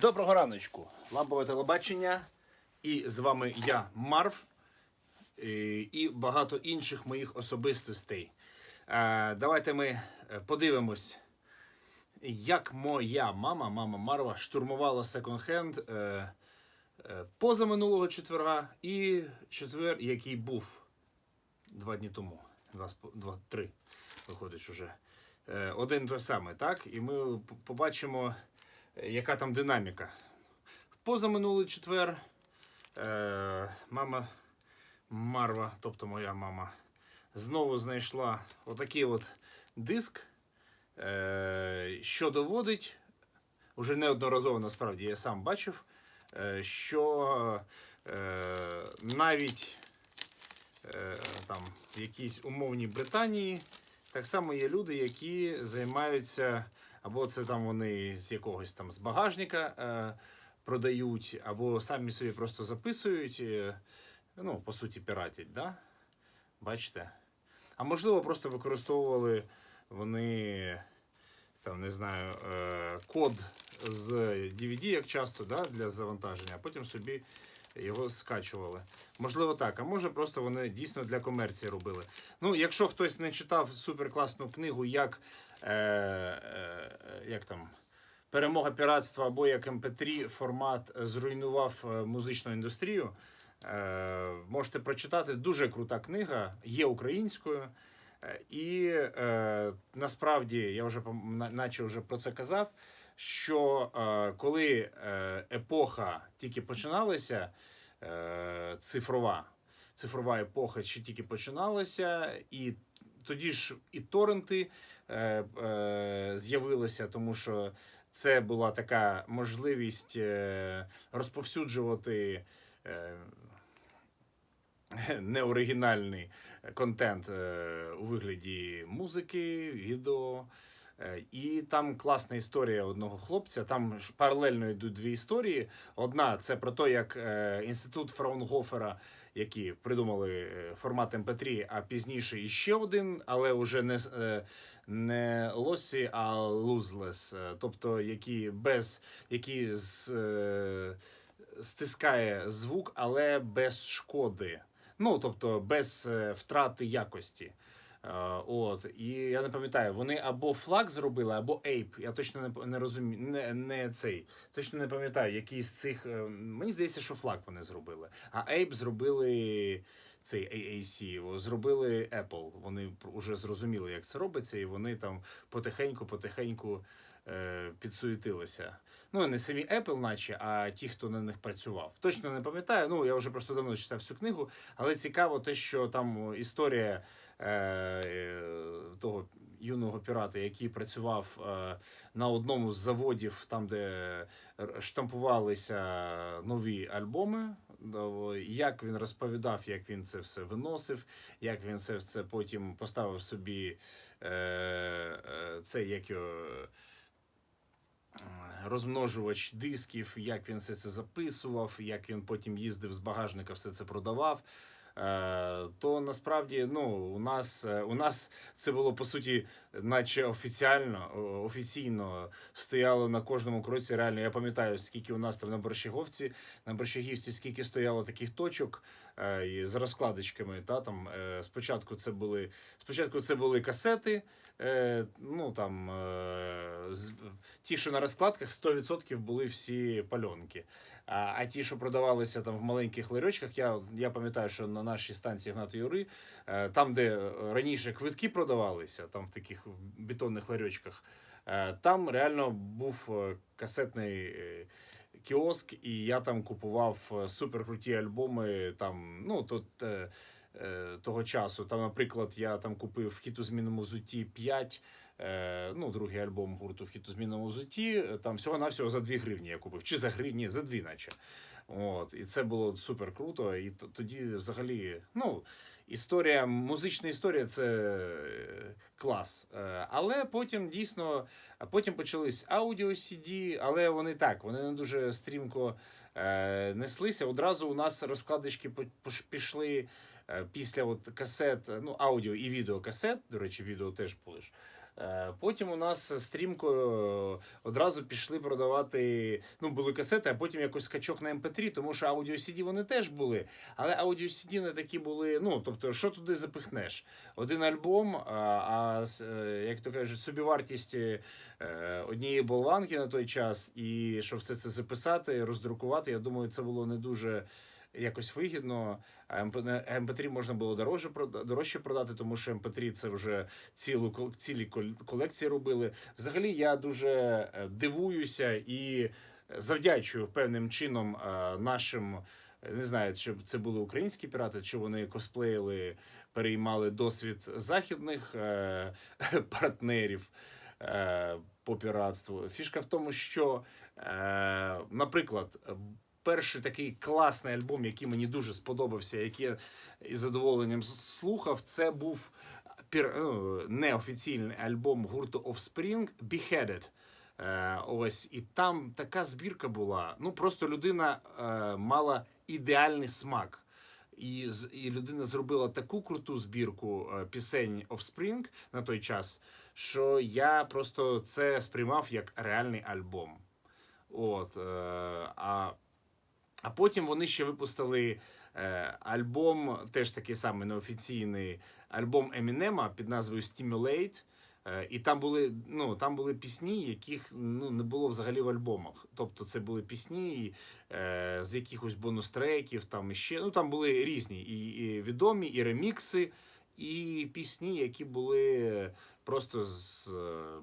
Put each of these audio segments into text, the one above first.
Доброго раночку, лампове телебачення. І з вами я, Марв, і і багато інших моїх особистостей. Е, Давайте ми е, подивимось, як моя мама, мама Марва, штурмувала секонд-хенд е, е, позаминулого четверга і четвер, який був два дні тому. Два, два, три, виходить уже. Е, Один той самий, так? І ми побачимо, е, яка там динаміка. Позаминулий четвер е, мама Марва, тобто моя мама, знову знайшла отакий от диск, е, що доводить, уже неодноразово насправді я сам бачив, е, що е, навіть е, там в якійсь умовній Британії так само є люди, які займаються, або це там вони з якогось там з багажника е, продають, або самі собі просто записують, е, ну, по суті, піратять, да? Бачите? А можливо, просто використовували вони там, не знаю, е, код з DVD, як часто, да, для завантаження, а потім собі його скачували. Можливо, так, а може просто вони дійсно для комерції робили. Ну, якщо хтось не читав суперкласну книгу, як, е, е, як там, Перемога піратства або як MP3 формат зруйнував е, музичну індустрію. Е, можете прочитати. Дуже крута книга, є українською. Е, І е, насправді я вже наче вже про це казав. Що е, коли е, епоха тільки починалася, е, цифрова, цифрова епоха ще тільки починалася, і тоді ж і торренти е, е, з'явилися, тому що це була така можливість е, розповсюджувати е, неоригінальний контент е, у вигляді музики, відео. Е, І там класна історія одного хлопця. Там паралельно йдуть дві історії. Одна це про те, як е, інститут Фраунгофера, які придумали е, формат MP3, а пізніше іще один, але вже не, не лосі, а лузлес. Тобто, які без які з, стискає звук, але без шкоди. Ну, тобто без втрати якості. Е, От, і я не пам'ятаю, вони або флаг зробили, або Ape. Я точно не, не розумію, не, не цей. Точно не пам'ятаю, який з цих. е, Мені здається, що флаг вони зробили. А Ape зробили цей AAC, зробили Apple. Вони вже зрозуміли, як це робиться, і вони там потихеньку-потихеньку е, підсуетилися. Ну, не самі Apple, наче, а ті, хто на них працював. Точно не пам'ятаю. Ну, я вже просто давно читав цю книгу, але цікаво те, що там історія того юного пірата, який працював е, на одному з заводів, там, де штампувалися нові альбоми. Як він розповідав, як він це все виносив, як він це все потім поставив собі е, е, це як його е, розмножувач дисків, як він все це записував, як він потім їздив з багажника, все це продавав. Е, То насправді ну, у нас е, у нас це було по суті, наче офіціально офіційно стояло на кожному кроці. Реально, я пам'ятаю, скільки у нас там на Борщаговці, на Борщагівці, скільки стояло таких точок е, з розкладочками. Та там е, спочатку це були спочатку це були касети. Е, ну там ті, що на розкладках, 100% були всі пальонки. А, а ті, що продавалися там в маленьких ларьочках, я, я пам'ятаю, що на нашій станції Гнати Юри, там, де раніше квитки продавалися, там в таких бетонних ларьочках, е, там реально був е, касетний е, кіоск, і я там купував суперкруті альбоми. Там, ну, тут, того часу. Там, наприклад, я там купив в хіту змінному зуті 5, е, ну, другий альбом гурту в хіту змінному зуті. Там всього-навсього за 2 гривні я купив. Чи за гривні, ні, за 2 наче. От, і це було супер круто. І тоді взагалі, ну, історія, музична історія це е, клас. Е, Але потім дійсно, потім почались аудіо CD, але вони так, вони не дуже стрімко е, неслися. Одразу у нас розкладочки пішли після от касет, ну, аудіо і відео касет, до речі, відео теж були ж. Е, Потім у нас стрімко одразу пішли продавати. Ну, були касети, а потім якось скачок на MP3, тому що аудіо CD вони теж були. Але аудіо CD не такі були. Ну, тобто, що туди запихнеш? Один альбом, а, а е, як то кажуть, собівартість е, однієї болванки на той час, і щоб все це записати, роздрукувати, я думаю, це було не дуже. Якось вигідно, а МП MP3 можна було дорожче прода- дорожче продати, тому що MP3 це вже цілу цілі колекції робили. Взагалі, я дуже е, дивуюся і завдячую певним чином е, нашим. е, Не знаю, чи це були українські пірати, чи вони косплеїли, переймали досвід західних е, партнерів е, по піратству. Фішка в тому, що, е, наприклад, перший такий класний альбом, який мені дуже сподобався, який я із задоволенням слухав, це був ну, неофіційний альбом гурту Offspring Beheaded. Е, ось і там така збірка була. Ну просто людина е, мала ідеальний смак. І, і людина зробила таку круту збірку е, пісень Offspring на той час, що я просто це сприймав як реальний альбом. От, е, а, а потім вони ще випустили е, альбом, теж такий самий неофіційний альбом Емінема під назвою Stimulate. Е, І там були, ну, там були пісні, яких ну, не було взагалі в альбомах. Тобто це були пісні е, з якихось бонус-треків, там іще. Ну, там були різні і, і відомі, і ремікси, і пісні, які були просто з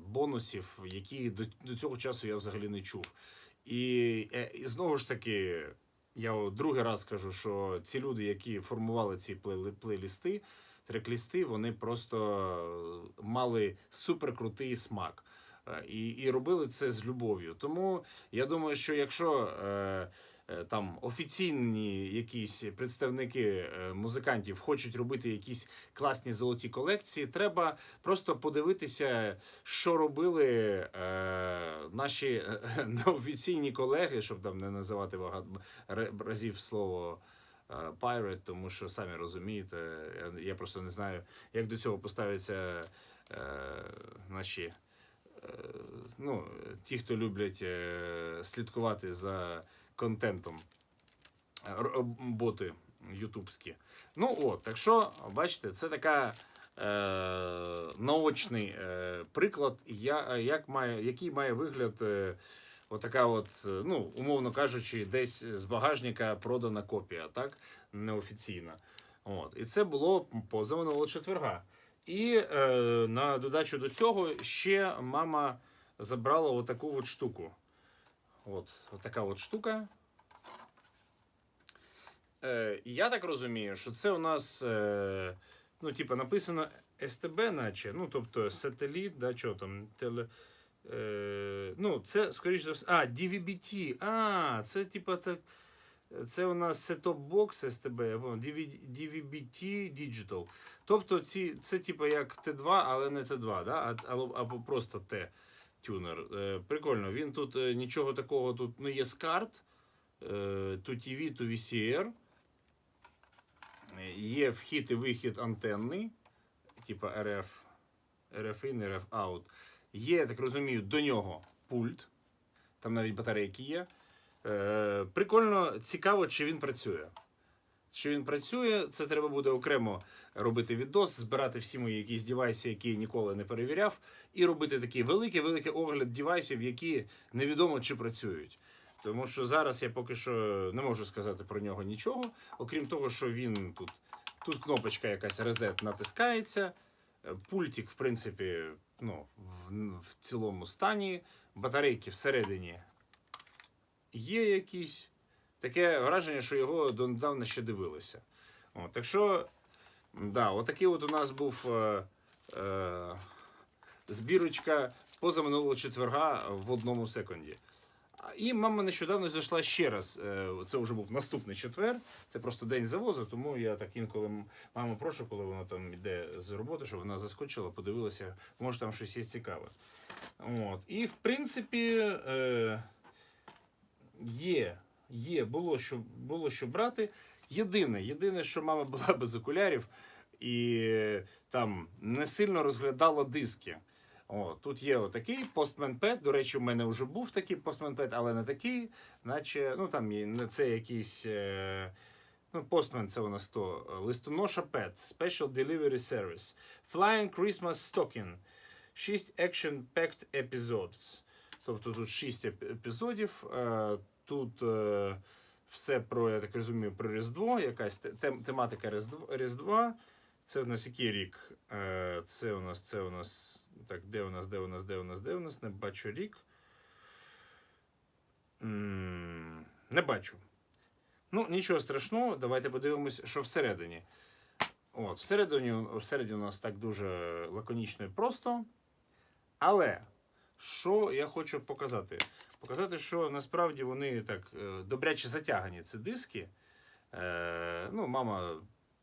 бонусів, які до, до цього часу я взагалі не чув. І, е, і знову ж таки, я другий раз кажу, що ці люди, які формували ці плей- плейлісти, трек-лісти, вони просто мали суперкрутий смак. Е, І, і робили це з любов'ю. Тому я думаю, що якщо е, е, там офіційні якісь представники е, музикантів хочуть робити якісь класні золоті колекції, треба просто подивитися, що робили е, наші е, неофіційні колеги, щоб там не називати багато разів слово. е, Pirate, тому що самі розумієте, я, просто не знаю, як до цього поставляться е, наші е, ну, ті, хто люблять е, слідкувати за контентом, е, боти ютубські. Ну от, так що, бачите, це така е, наочний е, приклад, я, як має, який має вигляд. Е, Отака, от, е, ну, умовно кажучи, десь з багажника продана копія, так? Неофіційна. От. І це було позаминулого четверга. І е, на додачу до цього ще мама забрала отаку от штуку. От, отака от штука. Е, я так розумію, що це у нас, е, ну, типу, написано СТБ, наче, ну, тобто сателіт, да, що там, теле. Е, ну, це, скоріш за все. А, DVB-T. А, це типа так. Це у нас сетоп бокс СТБ, понял, DVB-T Digital. Тобто ці, це типа як Т2, але не Т2, да? а, або, просто Т тюнер. Е, прикольно, він тут е, нічого такого тут ну, є з карт. Е, то TV, то VCR. Е, Є вхід і вихід антенний, типа RF, RF in, RF out. Є, так розумію, до нього пульт. Там навіть батарейки є. Е, прикольно, цікаво, чи він працює. Чи він працює, це треба буде окремо робити відос, збирати всі мої якісь девайси, які я ніколи не перевіряв, і робити такий великий-великий огляд девайсів, які невідомо чи працюють. Тому що зараз я поки що не можу сказати про нього нічого, окрім того, що він тут, тут кнопочка якась резет натискається. Е, Пультик, в принципі, ну, в, в цілому стані. Батарейки всередині є якісь. Таке враження, що його донедавна ще дивилися. От, так що, да, отакий от у нас був е, е, збірочка позаминулого четверга в одному секунді. І мама нещодавно зайшла ще раз. е, Це вже був наступний четвер. Це просто день завозу, тому я так інколи маму прошу, коли вона там йде з роботи, щоб вона заскочила, подивилася, може там щось є цікаве. От. І в принципі е, є, є, було що, було що брати. Єдине, єдине, що мама була без окулярів і там не сильно розглядала диски. О, тут є отакий Pad. До речі, у мене вже був такий Pad, але не такий, наче ну там це якийсь. Е, ну, Postman це у нас то. Листоноша Pad, Special Delivery Service, Flying Christmas Stocking, 6 Action-Packed Episodes. Тобто тут 6 епізодів. Е, тут е, все про, я так розумію, про Різдво, якась тем- тематика Різдва. Це у нас який рік? Це у нас, це у нас. Так, де у нас, де у нас, де у нас, де у нас? Не бачу рік. Не бачу. Ну, нічого страшного, давайте подивимось, що всередині. От, всередині, всередині у нас так дуже лаконічно і просто. Але що я хочу показати? Показати, що насправді вони так е, добряче затягані. Ці диски. Е, ну, мама,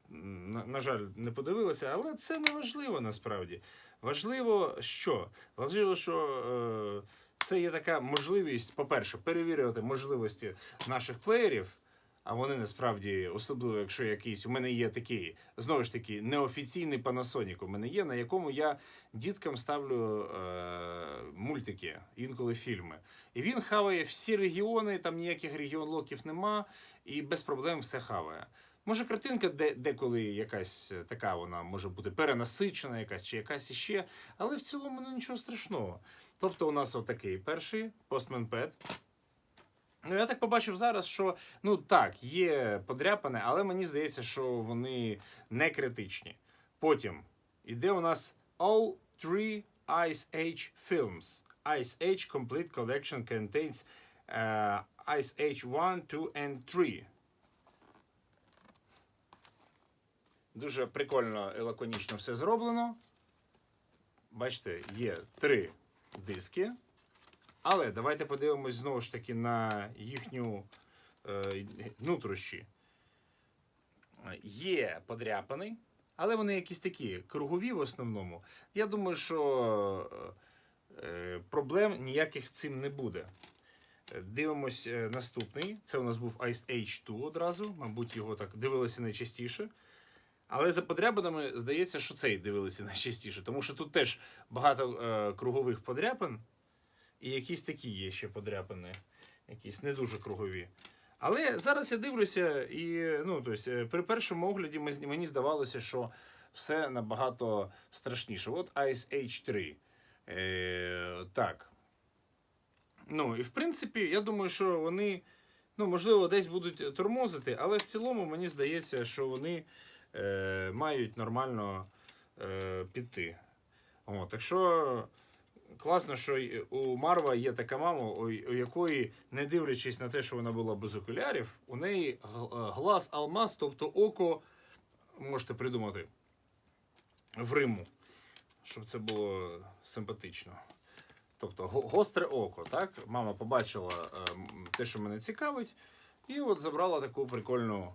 на, на жаль, не подивилася, але це не важливо насправді. Важливо, що? Важливо, що е, це є така можливість, по-перше, перевірювати можливості наших плеєрів. А вони насправді, особливо, якщо якийсь. У мене є такий, знову ж таки, неофіційний Panasonic у мене є, на якому я діткам ставлю е, мультики, інколи фільми. І він хаває всі регіони, там ніяких регіон локів нема, і без проблем все хаває. Може, картинка де, деколи якась е, така, вона може бути перенасичена, якась чи якась іще, але в цілому ну, нічого страшного. Тобто, у нас отакий перший Postman Pad. Ну, я так побачив зараз, що ну так, є подряпане, але мені здається, що вони не критичні. Потім іде у нас All Three Ice Age Films. Ice Age Complete Collection contains uh, Ice Age 1, 2 and 3. Дуже прикольно і лаконічно все зроблено. Бачите, є три диски. Але давайте подивимось знову ж таки на їхню е, нутрощі. Є подряпаний, але вони якісь такі кругові в основному. Я думаю, що е, проблем ніяких з цим не буде. Дивимось е, наступний. Це у нас був Ice Age 2 одразу. Мабуть, його так дивилися найчастіше. Але за подряпинами здається, що цей дивилися найчастіше, тому що тут теж багато е, кругових подряпин. І якісь такі є ще подряпини, якісь не дуже кругові. Але зараз я дивлюся, і ну, тобто, е, при першому огляді мені здавалося, що все набагато страшніше. От Ice Age 3. Е, так. Ну, і в принципі, я думаю, що вони, ну, можливо, десь будуть тормозити, але в цілому мені здається, що вони е, мають нормально е, піти. О, так що класно, що у Марва є така мама, у, якої, не дивлячись на те, що вона була без окулярів, у неї е, глаз алмаз, тобто око, можете придумати, в Риму, щоб це було симпатично. Тобто гостре око, так? Мама побачила е, те, що мене цікавить, і от забрала таку прикольну, прик-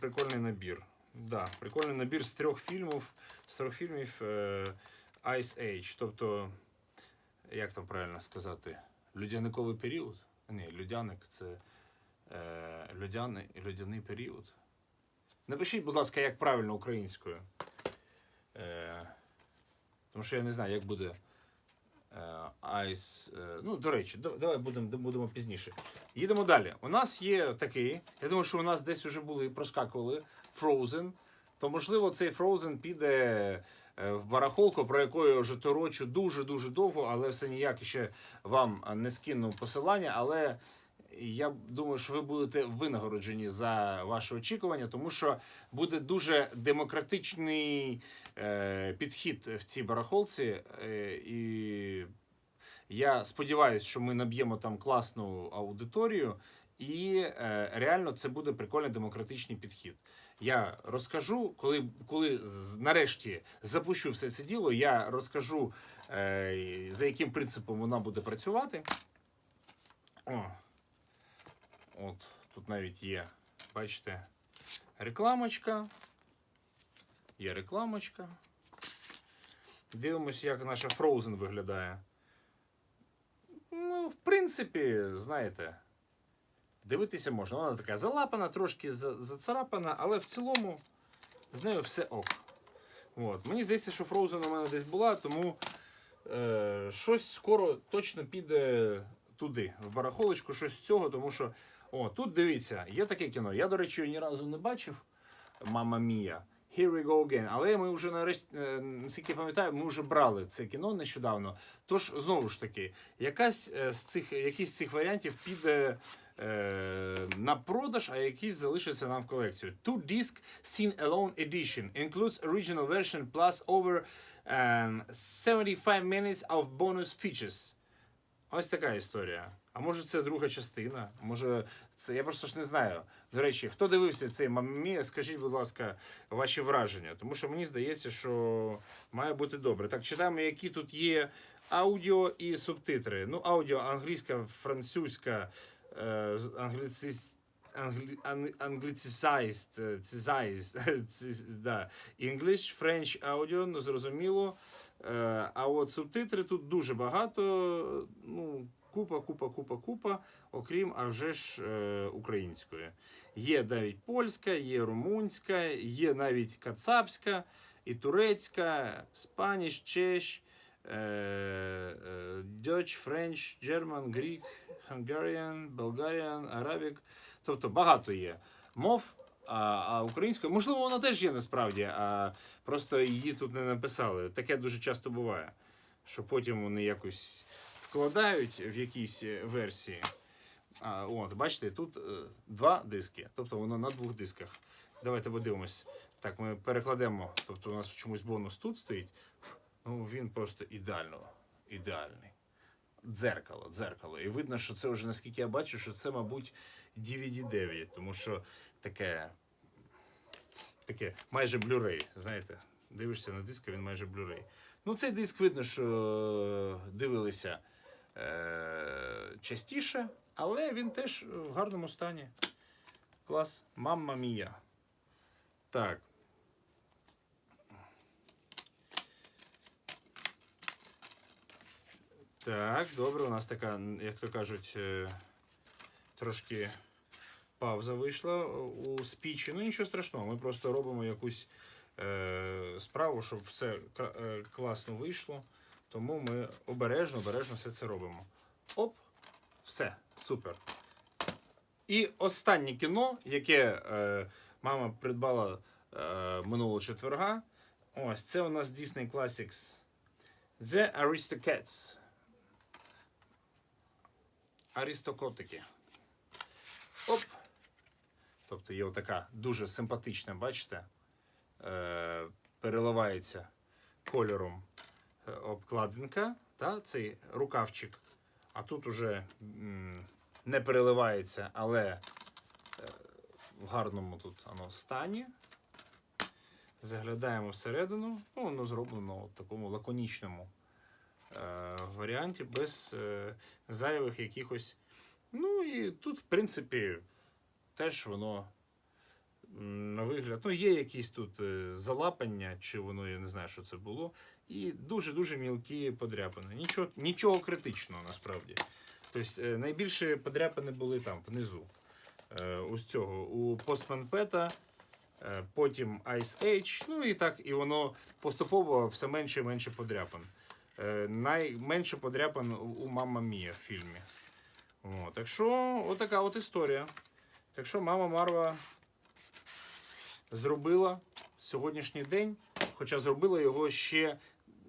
прикольний набір. Да, прикольний набір з трьох фільмів, з трьох фільмів е, Ice Age. Тобто, як там правильно сказати, людяниковий період? Ні, людяник це е, людяний, людяний період. Напишіть, будь ласка, як правильно українською. Е, тому що я не знаю, як буде е, Ice. е, ну, до речі, давай будемо, будемо пізніше. Їдемо далі. У нас є такий. Я думаю, що у нас десь вже були проскакували Frozen. То, можливо, цей Frozen піде е, в барахолку, про яку я вже торочу дуже-дуже довго, але все ніяк ще вам не скину посилання. Але я думаю, що ви будете винагороджені за ваші очікування, тому що буде дуже демократичний е, підхід в цій барахолці. Е, і я сподіваюся, що ми наб'ємо там класну аудиторію, і е, реально це буде прикольний демократичний підхід. Я розкажу, коли, коли нарешті запущу все це діло, я розкажу, е, за яким принципом вона буде працювати. О, от тут навіть є, бачите, рекламочка. Є рекламочка. Дивимося, як наша Frozen виглядає. Ну, в принципі, знаєте, дивитися можна. Вона така залапана, трошки зацарапана, але в цілому з нею все ок. От. Мені здається, що Frozen у мене десь була, тому е, щось скоро точно піде туди, в барахолочку, щось з цього, тому що. О, тут дивіться, є таке кіно. Я, до речі, ні разу не бачив. Мама Мія. Here we go again. Але ми вже нарешті, е, наскільки пам'ятаю, ми вже брали це кіно нещодавно. Тож, знову ж таки, якась е, з цих, якийсь з цих варіантів піде е, на продаж, а якийсь залишиться нам в колекцію. Two disc Scene Alone Edition includes original version plus over um, 75 minutes of bonus features. Ось така історія. А може це друга частина? Може, це я просто ж не знаю. До речі, хто дивився цей мамі, скажіть, будь ласка, ваші враження. Тому що мені здається, що має бути добре. Так, читаємо, які тут є аудіо і субтитри. Ну, аудіо англійська, французька, е, з- англіцис- англі- ан- англіцизайзд, е, циз- да. English, French аудіо, ну зрозуміло. Е, А от субтитри тут дуже багато. Ну, купа, купа, купа, купа, окрім, а вже ж е, української. Є навіть польська, є румунська, є навіть кацапська, і турецька, спаніш, чеш, е, е, Dutch, French, German, Greek, Hungarian, Bulgarian, Arabic. Тобто багато є мов. А, а українською, можливо, вона теж є насправді, а просто її тут не написали. Таке дуже часто буває, що потім вони якось вкладають в якісь е, версії. А, от, бачите, тут е, два диски, тобто воно на двох дисках. Давайте подивимось. Так, ми перекладемо. Тобто у нас чомусь бонус тут стоїть. Ну, він просто ідеально, ідеальний. Дзеркало, дзеркало. І видно, що це вже наскільки я бачу, що це, мабуть, DVD 9, тому що таке, таке майже Blu-ray, знаєте. Дивишся на диск, він майже Blu-ray. Ну, цей диск видно, що дивилися е- частіше, але він теж в гарному стані. Клас. Мамма мія. Так. Так, добре, у нас така, як то кажуть, е, трошки пауза вийшла у спічі. Ну нічого страшного, ми просто робимо якусь е, справу, щоб все е, класно вийшло. Тому ми обережно, обережно все це робимо. Оп, все, супер. І останнє кіно, яке е, мама придбала е, минулого четверга. Ось це у нас Disney Classics. The Aristocats. Аристокотики. Оп. Тобто є така дуже симпатична, бачите? Е, переливається кольором обкладинка, та, цей рукавчик. А тут уже м, не переливається, але е, в гарному тут воно стані. Заглядаємо всередину. Ну, воно зроблено в такому лаконічному е, варіанті, без е, зайвих якихось. Ну і тут, в принципі, теж воно на вигляд. Ну, є якісь тут е, залапання, чи воно, я не знаю, що це було. І дуже-дуже мілкі подряпини. Нічого, нічого критичного насправді. Тобто е, найбільше подряпини були там, внизу. Е, ось цього. У е, потім Ice Age, ну і так, і воно поступово все менше і менше подряпин. Е, найменше подряпин у- у Мама Мія в фільмі. О, так що, отака от історія. Так що мама Марва зробила сьогоднішній день, хоча зробила його ще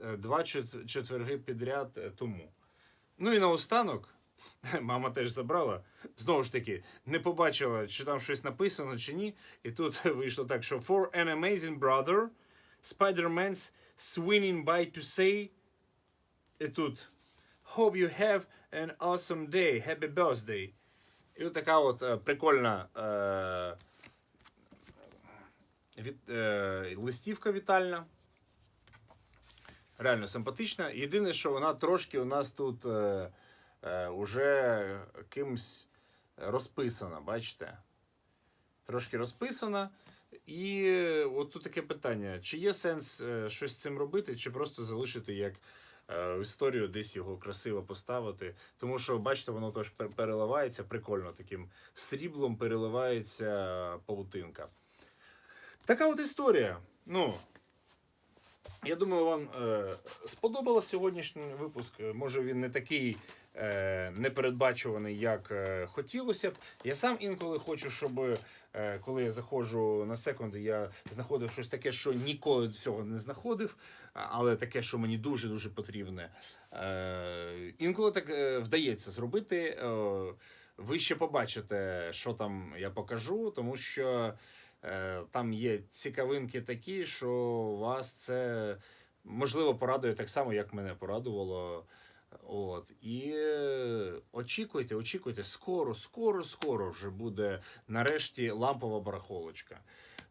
е, два четверги підряд е, тому. Ну і наостанок, мама теж забрала. Знову ж таки, не побачила, чи там щось написано, чи ні. І тут вийшло так, що For an amazing brother, Spider-Man's swinging by to say. І тут Hope you have an awesome day. Happy birthday. І от така от е, прикольна е, від, е, листівка вітальна. Реально симпатична. Єдине, що вона трошки у нас тут е, е, уже кимсь розписана, бачите? Трошки розписана. І е, от тут таке питання: чи є сенс е, щось з цим робити, чи просто залишити як е, історію, десь його красиво поставити. Тому що, бачите, воно теж переливається прикольно, таким сріблом переливається павутинка. Така от історія. Ну, Я думаю, вам е, сподобався сьогоднішній випуск. Може, він не такий е, непередбачуваний, як е, хотілося б. Я сам інколи хочу, щоб е, коли я заходжу на секунди, я знаходив щось таке, що ніколи до цього не знаходив, але таке, що мені дуже дуже потрібне. Е, інколи так е, вдається зробити. Е, ви ще побачите, що там я покажу, тому що там є цікавинки такі, що вас це можливо порадує так само, як мене порадувало. От і е, очікуйте, очікуйте, скоро, скоро, скоро вже буде нарешті лампова барахолочка.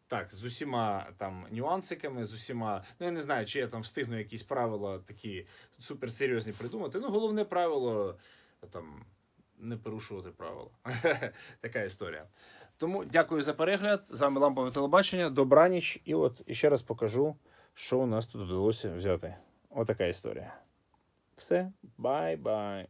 Так, з усіма там нюансиками, з усіма. Ну я не знаю, чи я там встигну якісь правила такі суперсерйозні придумати. Ну, головне правило там не порушувати правила. така історія. Тому дякую за перегляд. З вами лампове телебачення. Добраніч. І от ще раз покажу, що у нас тут вдалося взяти. Отака історія. Все, бай-бай.